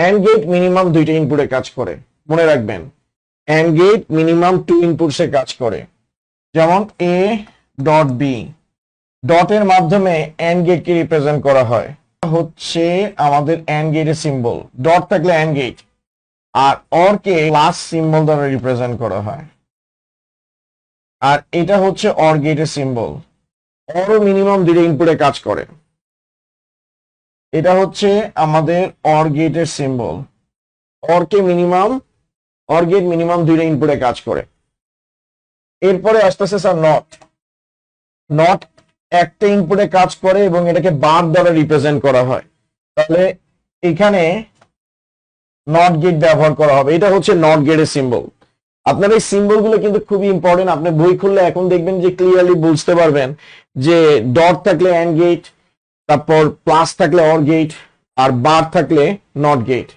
And get minimum দুইটা ইনপুটে কাজ করে, মনে রাখবেন। অ্যান্ড গেট মিনিমাম টু ইনপুটসে কাজ করে। যেমন এ ডট বি ডটের মাধ্যমে অ্যান্ড গেটকে রিপ্রেজেন্ট করা হয়। হচ্ছে আমাদের অ্যান্ড গেটের সিম্বল ডট থাকলে অ্যান্ড গেট আর অরকে প্লাস সিম্বল দ্বারা রিপ্রেজেন্ট করা হয়। আর এটা হচ্ছে অর গেটের সিম্বল অরও মিনিমাম দুইটা ইনপুটে কাজ করে। এটা হচ্ছে আমাদের অর গেটের সিম্বল অরকে মিনিমাম অর গেট মিনিমাম দুইটা ইনপুটে কাজ করে। এরপরে আসতেছে স্যার নট নট একটা ইনপুটে কাজ করে এবং এটাকে বার দ্বারা রিপ্রেজেন্ট করা হয়। তাহলে এখানে নট গেট ব্যবহার করা হবে। এটা হচ্ছে নট গেটের সিম্বল আপনার এই সিম্বলগুলো কিন্তু খুবই ইম্পর্টেন্ট আপনি বই খুললে এখন দেখবেন যে ক্লিয়ারলি বুঝতে পারবেন যে ডট থাকলে অ্যান্ড গেট তারপর প্লাস থাকলে অর গেট আর বার থাকলে নট গেট